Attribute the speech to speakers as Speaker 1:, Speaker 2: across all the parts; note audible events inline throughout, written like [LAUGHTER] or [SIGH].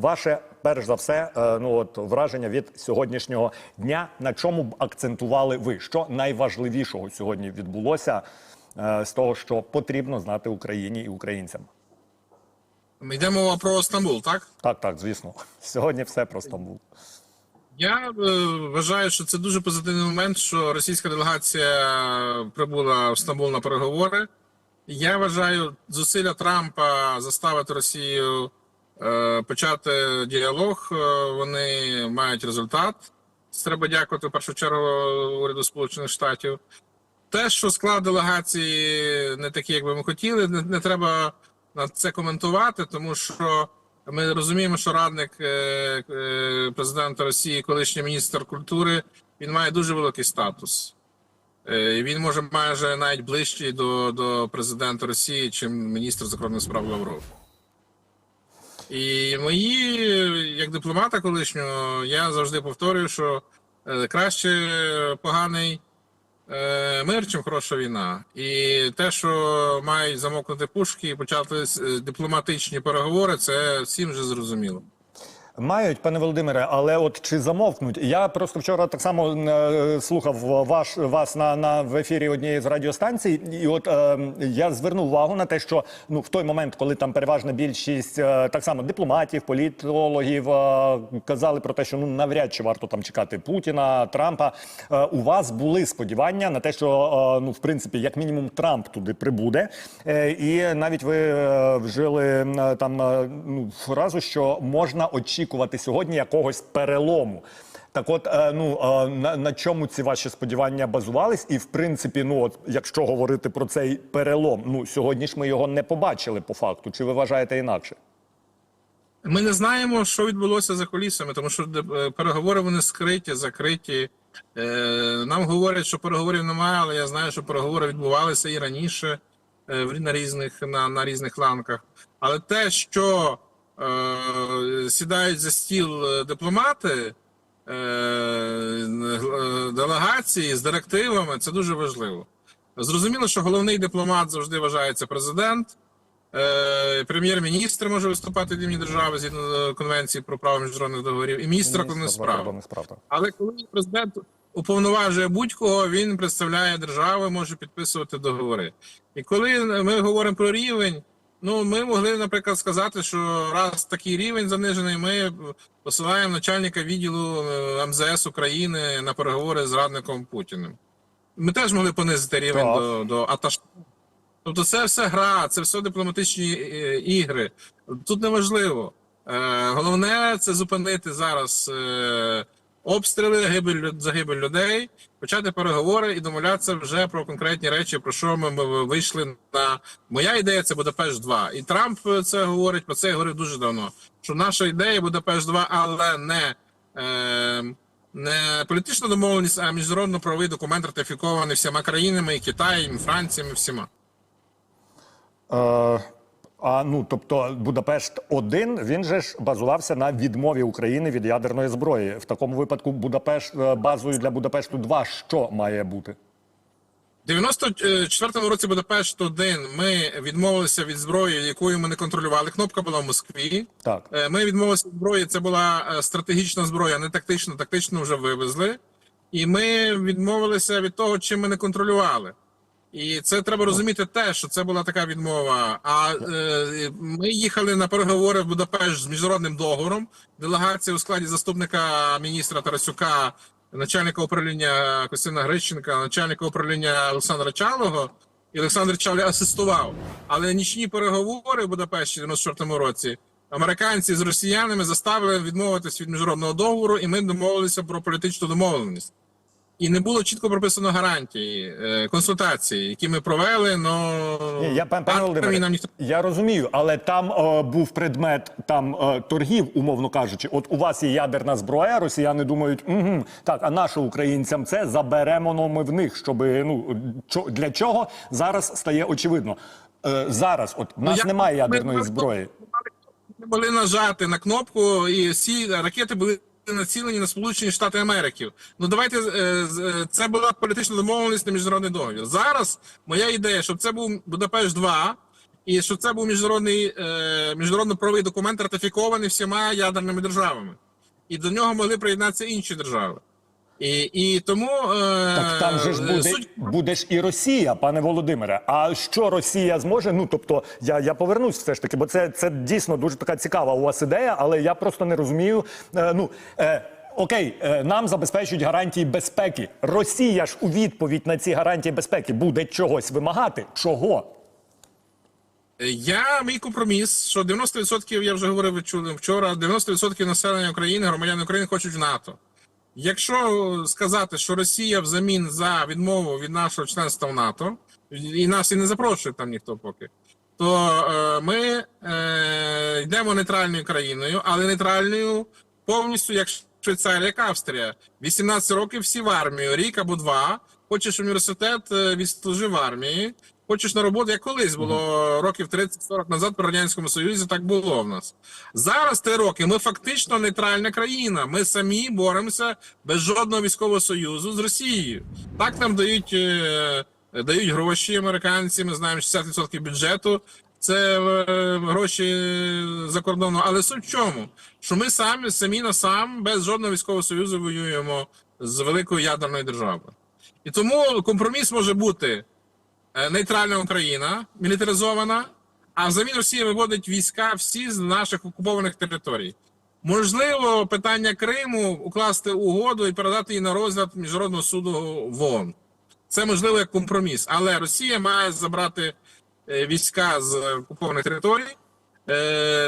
Speaker 1: ваше перш за все, е, ну от враження від сьогоднішнього дня. На чому б акцентували ви? Що найважливішого сьогодні відбулося е, з того, що потрібно знати Україні і українцям?
Speaker 2: Ми йде мова про Стамбул, так?
Speaker 1: Так, так, звісно. [LAUGHS] Сьогодні все про Стамбул.
Speaker 2: Я е, вважаю, що це дуже позитивний момент, що російська делегація прибула в Стамбул на переговори. Я вважаю, зусилля Трампа заставити Росію почати діалог. е, вони мають результат. Треба дякувати в першу чергу уряду Сполучених Штатів. Те, що склад делегації не такий, як би ми хотіли, не, не треба це коментувати, тому що ми розуміємо, що радник е, е, президента Росії, колишній міністр культури, він має дуже великий статус. Е, він може майже навіть ближчий до, до президента Росії, чим міністр закордонних справ Лавров. І мої, як дипломата колишнього, я завжди повторюю, що е, краще поганий е, мир, чим хороша війна. І те, що мають замокнути пушки і почати е, дипломатичні переговори, це всім вже зрозуміло.
Speaker 1: Мають, пане Володимире, але от чи замовкнуть? Я просто вчора так само е, слухав ваш вас на, на в ефірі однієї з радіостанцій, і от е, я звернув увагу на те, що ну в той момент, коли там переважна більшість е, так само дипломатів, політологів е, казали про те, що ну навряд чи варто там чекати Путіна, Трампа. Е, у вас були сподівання на те, що е, ну в принципі, як мінімум, Трамп туди прибуде, е, і навіть ви е, вжили е, там е, ну фразу, що можна очікувати сьогодні якогось перелому. Так, от е, ну е, на, на чому ці ваші сподівання базувались? І в принципі, ну от якщо говорити про цей перелом, ну сьогодні ж ми його не побачили по факту. Чи ви вважаєте інакше?
Speaker 2: Ми не знаємо, що відбулося за колісами, тому що е, переговори вони скриті, закриті. Нам говорять, що переговорів немає, але я знаю, що переговори відбувалися і раніше на різних на, на різних ланках. Але те, що сідають за стіл е, дипломати, е, е, делегації з директивами, це дуже важливо. Зрозуміло, що головний дипломат завжди вважається президент. Е, Прем'єр-міністр може виступати від імені держави згідно конвенції про право міжнародних договорів, і міністр закордонних справ. Але коли президент уповноважує будь-кого, він представляє державу, може підписувати договори. І коли ми говоримо про рівень, ну ми могли, наприклад, сказати, що раз такий рівень занижений, ми посилаємо начальника відділу е, МЗС України на переговори з радником Путіним. Ми теж могли понизити рівень
Speaker 1: Так.
Speaker 2: до, до аташ. Тобто, це все гра, це все дипломатичні е, ігри. Тут неважливо. Е, головне це зупинити зараз е, обстріли, гибель загибель людей, почати переговори і домовлятися вже про конкретні речі, про що ми, ми вийшли на моя ідея. Це Будапешт 2 І Трамп це говорить. Про це говорив дуже давно. Що наша ідея Будапешт 2 але не. Е, не політична домовленість, а міжнародно-правовий документ ратифікований всіма країнами, і Китаєм, і Францією, і всіма.
Speaker 1: Е, а ну тобто Будапешт 1 він же ж базувався на відмові України від ядерної зброї. В такому випадку Будапешт е, базою для Будапешту 2 що має бути?
Speaker 2: У 94-му році Будапешт 1 ми відмовилися від зброї, якою ми не контролювали. Кнопка була в Москві.
Speaker 1: Так.
Speaker 2: Е, Ми відмовилися від зброї. Це була е, стратегічна зброя, не тактична. Тактичну вже вивезли. І ми відмовилися від того, чим ми не контролювали. І це треба розуміти те, що це була така відмова. А е, ми їхали на переговори в Будапешт з міжнародним договором. Делегація у складі заступника міністра Тарасюка, начальника управління Костяна Грищенка, начальника управління Олександра Чалого. І Олександр Чалий асистував. Але нічні переговори в Будапешті в 94-му році американці з росіянами заставили відмовитись від міжнародного договору, і ми домовилися про політичну домовленість. І не було чітко прописано гарантії, е, консультації, які ми провели. Но
Speaker 1: Ні, я пан пане
Speaker 2: армії
Speaker 1: Володимире,
Speaker 2: нам ніхто
Speaker 1: я розумію, але там е, був предмет там е, торгів, умовно кажучи. От у вас є ядерна зброя, росіяни думають, угу, так, а нашим українцям це заберемо но ми в них, щоб ну чо, для чого зараз стає очевидно. Е, зараз, от в нас
Speaker 2: я-
Speaker 1: немає ядерної
Speaker 2: просто
Speaker 1: зброї.
Speaker 2: Ми могли нажати на кнопку, і всі ракети були націлені на Сполучені Штати Америки. Ну давайте е, е, це була політична домовленість на міжнародний договір. Зараз моя ідея, щоб це був Будапешт 2 і щоб це був міжнародний е, міжнародно-правовий документ, ратифікований всіма ядерними державами, і до нього могли приєднатися інші держави. І, і тому е,
Speaker 1: Так там же ж буде,
Speaker 2: суть
Speaker 1: буде ж і Росія, пане Володимире. А що Росія зможе? Ну тобто, я, я повернусь все ж таки, бо це, це дійсно дуже така цікава у вас ідея, але я просто не розумію. Е, ну е, окей, е, нам забезпечують гарантії безпеки. Росія ж у відповідь на ці гарантії безпеки буде чогось вимагати. Чого?
Speaker 2: Я мій компроміс, що 90% я вже говорив вчора. 90% населення України, громадяни України хочуть в НАТО. Якщо сказати, що Росія взамін за відмову від нашого членства в НАТО, і нас і не запрошує там ніхто поки, то е, ми е, йдемо нейтральною країною, але нейтральною повністю як Швейцарія, як Австрія. 18 років всі в армію, рік або два. Хочеш університет, е, відслужив армії. Хочеш на роботу, як колись було років 30-40 назад при радянському союзі. Так було в нас зараз. Три роки. Ми фактично нейтральна країна. Ми самі боремося без жодного військового союзу з Росією. Так нам дають е, дають гроші американці. Ми знаємо 60% бюджету. Це е, гроші за кордону. Але суть в чому? Що ми самі самі на сам без жодного військового союзу воюємо з великою ядерною державою. І тому компроміс може бути нейтральна Україна, мілітаризована, а взамін Росія виводить війська всі з наших окупованих територій. Можливо, питання Криму укласти угоду і передати її на розгляд міжнародного суду в ООН. Це можливо як компроміс, але Росія має забрати е, війська з окупованих територій, е,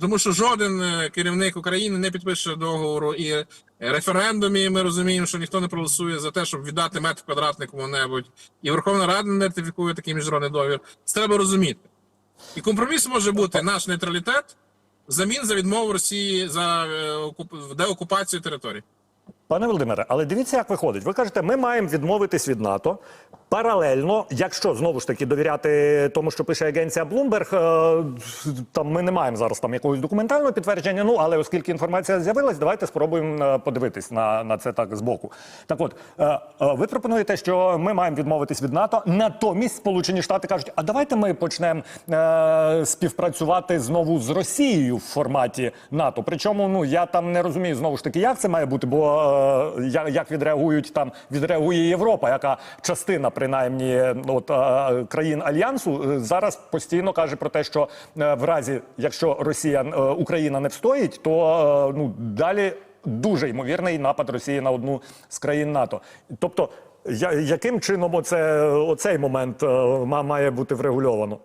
Speaker 2: тому що жоден е, керівник України не підпише договору і е, референдумі. Ми розуміємо, що ніхто не проголосує за те, щоб віддати метр квадратний кому-небудь, і Верховна Рада не ратифікує такий міжнародний договір. Це треба розуміти. І компроміс може бути наш нейтралітет замін за відмову Росії за е, окуп- деокупацію територій.
Speaker 1: Пане Володимире, але дивіться, як виходить. Ви кажете, ми маємо відмовитись від НАТО. Паралельно, якщо знову ж таки довіряти тому, що пише агенція Bloomberg, е, там ми не маємо зараз там якогось документального підтвердження. Ну але оскільки інформація з'явилась, давайте спробуємо е, подивитись на, на це так збоку. Так, от е, ви пропонуєте, що ми маємо відмовитись від НАТО. Натомість Сполучені Штати кажуть, а давайте ми почнемо співпрацювати знову з Росією в форматі НАТО. Причому ну я там не розумію знову ж таки, як це має бути, бо як відреагують там, відреагує Європа, яка частина принаймні от е, країн альянсу е, зараз постійно каже про те, що е, в разі, якщо Росія е, Україна не встоїть, то ну далі дуже ймовірний напад Росії на одну з країн НАТО. Тобто, я, яким чином оце, оцей момент ма- має бути врегульовано?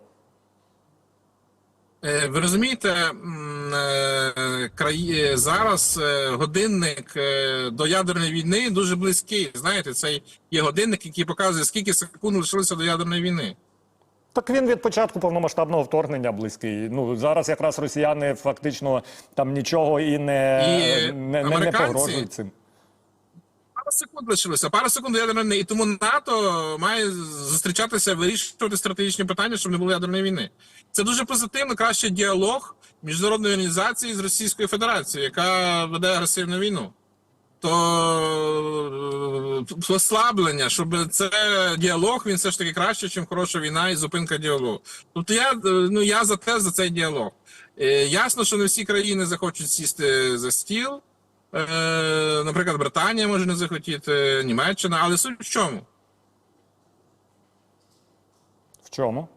Speaker 2: Е, Ви розумієте, е, краї... зараз е, годинник е, до ядерної війни дуже близький. Знаєте, це є годинник, який показує, скільки секунд лишилося до ядерної війни.
Speaker 1: Так він від початку повномасштабного вторгнення близький. Ну зараз якраз росіяни фактично там нічого і не,
Speaker 2: І
Speaker 1: не, не, не погрожують цим.
Speaker 2: Пара секунд лишилося, пара секунд ядерної. І тому НАТО має зустрічатися, вирішувати стратегічні питання, щоб не було ядерної війни. Це дуже позитивно, краще діалог міжнародної організації з Російською Федерацією, яка веде агресивну війну. То е, послаблення, щоб це діалог, він все ж таки краще, ніж хороша війна і зупинка діалогу. Тобто я, е, ну, я за те за цей діалог. Е, Ясно, що не всі країни захочуть сісти за стіл. Е, наприклад, Британія може не захотіти, Німеччина, але суть в чому?
Speaker 1: В чому?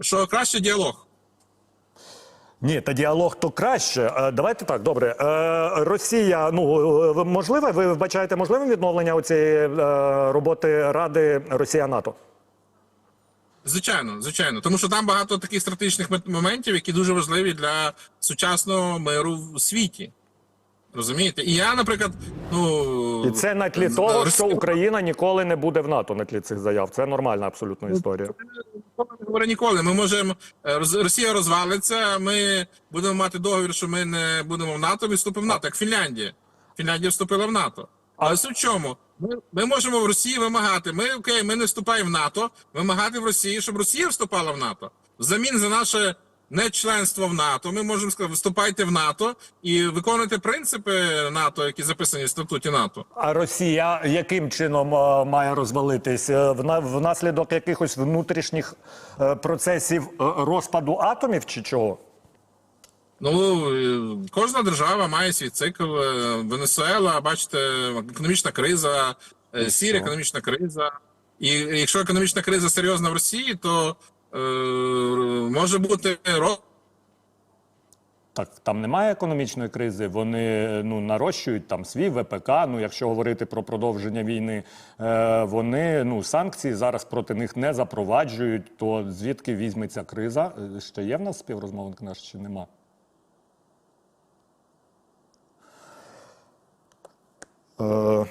Speaker 2: Що краще діалог.
Speaker 1: Ні, та діалог то краще. Е, Давайте так, добре. Е, Росія, ну можливе, ви вбачаєте можливим відновлення цієї е, роботи Ради Росія НАТО?
Speaker 2: Звичайно, звичайно, тому що там багато таких стратегічних моментів, які дуже важливі для сучасного миру в світі. Розумієте? І я, наприклад, ну
Speaker 1: І це на тлі того, що Україна ніколи не буде в НАТО на тлі цих заяв. Це нормальна абсолютно історія.
Speaker 2: Ніколи не говорю ніколи. Ми можемо е, Росія розвалиться. Ми будемо мати договір, що ми не будемо в НАТО. Ми вступимо в НАТО, як Фінляндія. Фінляндія вступила в НАТО. Але суть в чому? Ми, ми можемо в Росії вимагати. Ми окей, ми не вступаємо в НАТО. Вимагати в Росії, щоб Росія вступала в НАТО. Взамін за наше не членство в НАТО. Ми можемо сказати, вступайте в НАТО і виконуйте принципи НАТО, які записані в статуті НАТО.
Speaker 1: А Росія яким чином е, має розвалитись? Е, Внаслідок якихось внутрішніх е, процесів розпаду атомів чи чого?
Speaker 2: Ну кожна держава має свій цикл. Венесуела, бачите, економічна криза,
Speaker 1: що?
Speaker 2: економічна криза. І якщо економічна криза серйозна в Росії, то може бути.
Speaker 1: Так там немає економічної кризи. Вони ну нарощують там свій ВПК. Ну, якщо говорити про продовження війни, е, вони ну санкції зараз проти них не запроваджують. То звідки візьметься криза? Е, Ще є в нас співрозмовник наш чи нема? Е,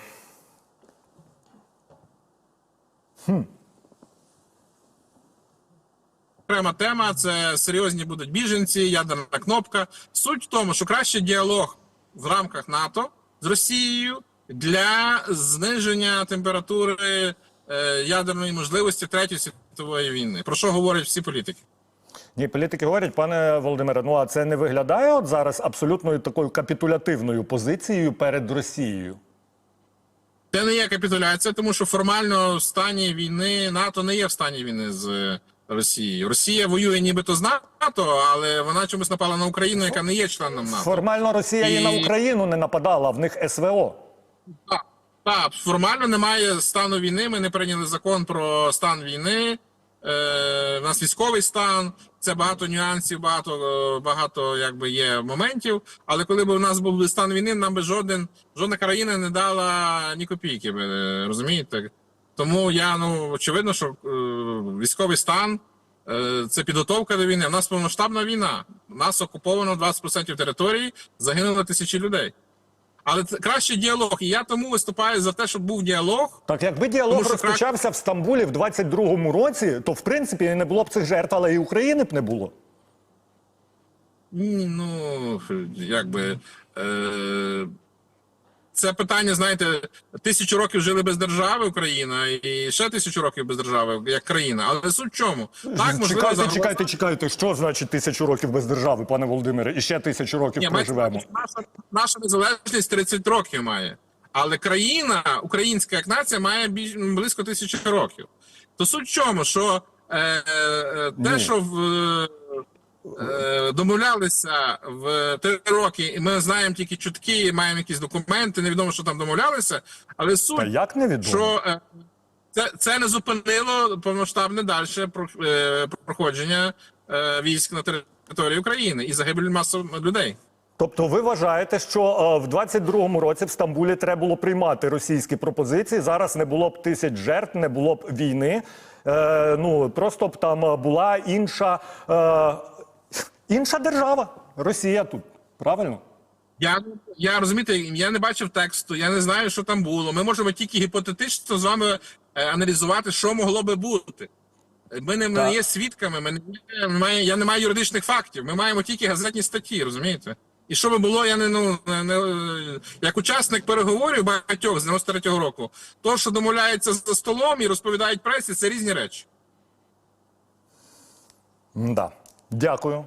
Speaker 2: окрема тема. Це серйозні будуть біженці, ядерна кнопка. Суть в тому, що краще діалог в рамках НАТО з Росією для зниження температури е, ядерної можливості третьої світової війни. Про що говорять всі політики?
Speaker 1: Ні, політики говорять, пане Володимире, ну а це не виглядає от зараз абсолютною такою капітулятивною позицією перед Росією.
Speaker 2: Це не є капітуляція, тому що формально в стані війни НАТО не є в стані війни з Росією. Росія воює нібито з НАТО, але вона чомусь напала на Україну, яка не є членом НАТО.
Speaker 1: Формально Росія і...
Speaker 2: І-
Speaker 1: на Україну не нападала, в них СВО.
Speaker 2: Так, так, формально немає стану війни. Ми не прийняли закон про стан війни. Е, у нас військовий стан. Це багато нюансів, багато, е, багато якби є моментів. Але коли б у нас був стан війни, нам би жоден, жодна країна не дала ні копійки. Е, розумієте? Тому я ну очевидно, що е, військовий стан е, це підготовка до війни. У нас повномасштабна війна. У нас окуповано 20% території, загинуло тисячі людей. Але це краще діалог. І я тому виступаю за те, щоб був діалог.
Speaker 1: Так якби діалог
Speaker 2: Тому
Speaker 1: розпочався в Стамбулі в 22-му році, то в принципі не було б цих жертв, але і України б не було.
Speaker 2: Ну якби е, це питання, знаєте, тисячу років жили без держави Україна, і ще тисячу років без держави як країна. Але суть в чому? Так, можливо,
Speaker 1: чекайте,
Speaker 2: загроза-
Speaker 1: чекайте, чекайте. Що значить тисячу років без держави, пане Володимире? І ще тисячу років
Speaker 2: Ні,
Speaker 1: проживемо.
Speaker 2: Наша, наша незалежність 30 років має. Але країна, українська як нація, має більш близько тисячі років. То суть в чому, що е, е, те,
Speaker 1: Ні.
Speaker 2: що в, е, домовлялися в три роки, і ми знаємо тільки чутки, маємо якісь документи, невідомо, що там домовлялися, але суть,
Speaker 1: Та як невідомо?
Speaker 2: що е, це, це не зупинило повномасштабне далі е, проходження е, військ на території України і загибель маси людей.
Speaker 1: Тобто ви вважаєте, що е, в 22-му році в Стамбулі треба було приймати російські пропозиції. Зараз не було б тисяч жертв, не було б війни. Е, ну просто б там е, була інша, е, інша держава. Росія тут. Правильно?
Speaker 2: Я, я розумієте, я не бачив тексту, я не знаю, що там було. Ми можемо тільки гіпотетично з вами е, аналізувати, що могло би бути. Ми не, не є свідками, ми не ми має, я не маю юридичних фактів. Ми маємо тільки газетні статті, розумієте? І що би було, я не ну не, не як учасник переговорів багатьох з 93-го року, то що домовляється за столом і розповідають пресі, це різні речі.
Speaker 1: Да. Дякую.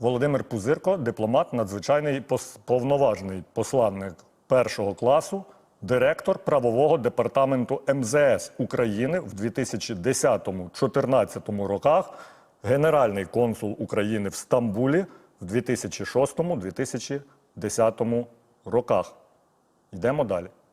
Speaker 1: Володимир Пузирко, дипломат, надзвичайний повноважний посланник першого класу, директор правового департаменту МЗС України в 2010-2014 роках, генеральний консул України в Стамбулі в 2006-2010 роках. Йдемо далі.